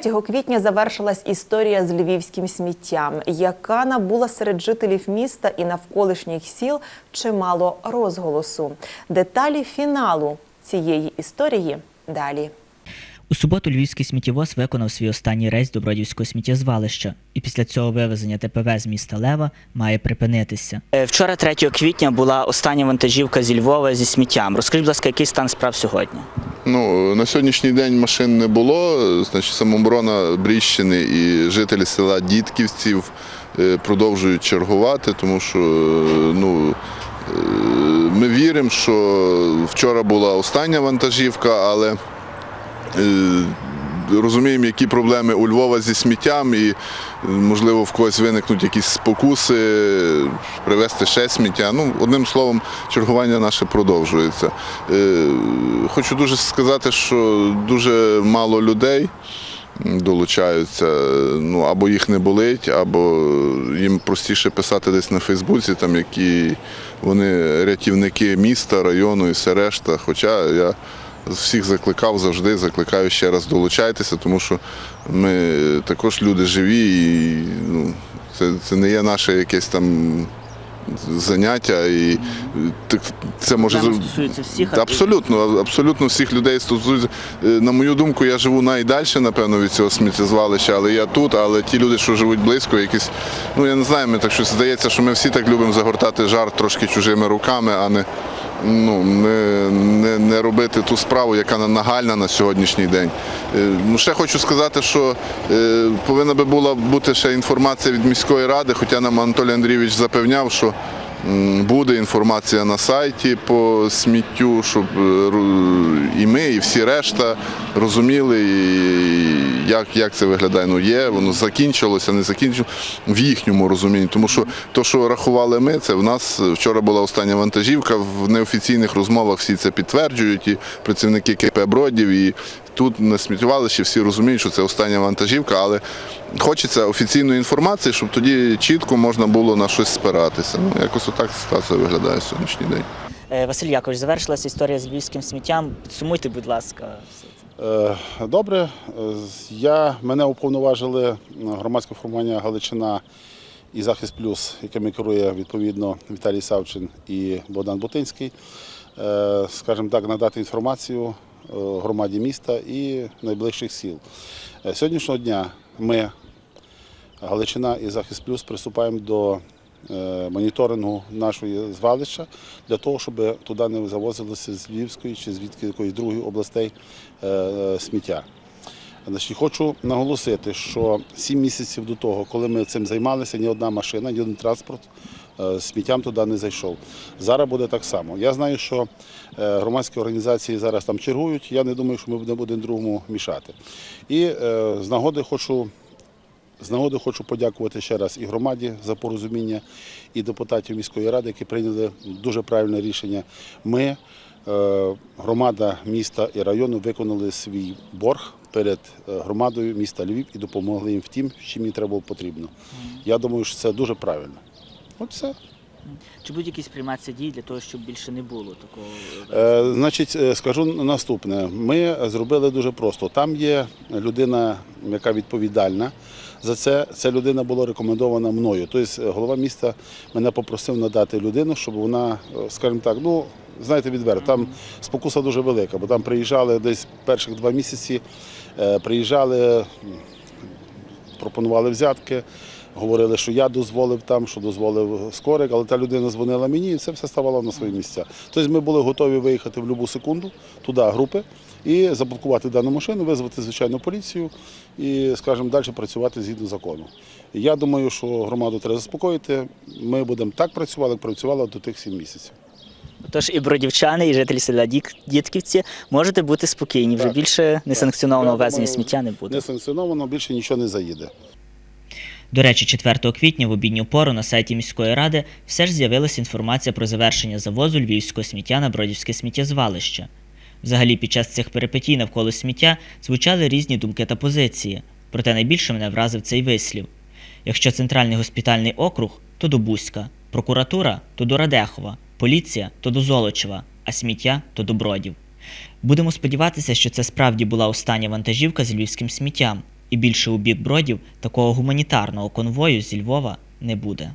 3 квітня завершилась історія з львівським сміттям, яка набула серед жителів міста і навколишніх сіл чимало розголосу. Деталі фіналу цієї історії далі. У суботу львівський сміттєвоз виконав свій останній рейс до Бродівського сміттєзвалища, і після цього вивезення ТПВ з міста Лева має припинитися. Е, Вчора, 3 квітня, була остання вантажівка зі Львова зі сміттям. Розкажіть, будь ласка, який стан справ сьогодні? Ну, на сьогоднішній день машин не було. Значить, самооборона Бріщини і жителі села Дітківців е, продовжують чергувати, тому що е, ну, ми віримо, що вчора була остання вантажівка, але розуміємо, які проблеми у Львова зі сміттям, і е, можливо в когось виникнуть якісь спокуси, е, привезти ще сміття. Ну, одним словом, чергування наше продовжується. Е, Хочу дуже сказати, що дуже мало людей. Долучаються, ну або їх не болить, або їм простіше писати десь на Фейсбуці, там які вони рятівники міста, району і все решта. Хоча я всіх закликав завжди, закликаю ще раз долучайтеся, тому що ми також люди живі, і ну, це, це не є наше якесь там заняття. І це може стосується всіх, Абсолютно, абсолютно всіх людей стосується. Е, На мою думку, я живу найдальше, напевно, від цього сміттєзвалища, але я тут, але ті люди, що живуть близько, якісь, ну я не знаю, мені так щось здається, що ми всі так любимо загортати жар трошки чужими руками, а не, ну, не, не, не робити ту справу, яка нагальна на сьогоднішній день. Е, Ну, ще хочу сказати, що е, повинна би була бути ще інформація від міської ради, хоча нам Анатолій Андрійович запевняв, що Буде інформація на сайті по сміттю, щоб е, і ми, і всі решта розуміли, як, як це виглядає. Ну є, воно закінчилося, не закінчилося в їхньому розумінні. Тому що то, що рахували ми, це в нас вчора була остання вантажівка. В неофіційних розмовах всі це підтверджують, і працівники КП Бродів, і тут на сміттєвалищі всі розуміють, що це остання вантажівка, але хочеться офіційної інформації, щоб тоді чітко можна було на щось спиратися. Ну, якось отак ситуація виглядає сьогоднішній день. Е, Василь Якович, завершилася історія з львівським сміттям. Підсумуйте, будь ласка, все це. Е, Добре, Е, я, мене уповноважили громадське формування Галичина і Захист Плюс, якими керує відповідно Віталій Савчин і Богдан Бутинський. Скажімо так, надати інформацію громаді міста і найближчих сіл. Е, Сьогоднішнього дня ми, Галичина і Захист Плюс, приступаємо до е, моніторингу нашої звалища для того, щоб туди не завозилося з Львівської чи звідки якоїсь другої областей е, е, сміття. Значить, хочу наголосити, що сім місяців до того, коли ми цим займалися, ні одна машина, ні один транспорт е, сміттям туди не зайшов. Зараз буде так само. Я знаю, що е, громадські організації зараз там чергують. Я не думаю, що ми будемо один другому мішати. І е, з нагоди хочу з нагоди хочу подякувати ще раз і громаді за порозуміння, і депутатів міської ради, які прийняли дуже правильне рішення. Ми, громада міста і району, виконали свій борг перед е, громадою міста Львів і допомогли їм в тім, чим їм треба було потрібно. Я думаю, що це дуже правильно. От все. Чи будуть якісь прийматися дії для того, щоб більше не було такого? Е, Значить, е, скажу наступне. Ми зробили дуже просто. Там є людина, яка відповідальна за це. Ця людина була рекомендована мною. Тобто е, голова міста мене попросив надати людину, щоб вона, скажімо так, ну. Знаєте, відверто, там спокуса дуже велика, бо там приїжджали десь перших два місяці, приїжджали, пропонували взятки, говорили, що я дозволив там, що дозволив скорик, але та людина дзвонила мені і це все ставало на свої місця. Тобто ми були готові виїхати в будь-яку секунду туди групи і заблокувати дану машину, визвати звичайну поліцію і, скажімо, далі працювати згідно закону. Я думаю, що громаду треба заспокоїти. Ми будемо так працювати, як працювали до тих сім місяців. Тож і бродівчани, і жителі села Дік- Дітківці можете бути спокійні. Вже Так. більше несанкціонованого Я ввезення сміття не буде. Несанкціоновано більше нічого не заїде. До речі, 4 квітня в обідню пору на сайті міської ради все ж з'явилася інформація про завершення завозу львівського сміття на Бродівське сміттєзвалище. Взагалі, під час цих перипетій навколо сміття звучали різні думки та позиції, проте найбільше мене вразив цей вислів. Якщо центральний госпітальний округ, то до Бузька, прокуратура то до Радехова, поліція то до Золочева, а сміття то до Бродів. Будемо сподіватися, що це справді була остання вантажівка з львівським сміттям, І більше у бік бродів такого гуманітарного конвою зі Львова не буде.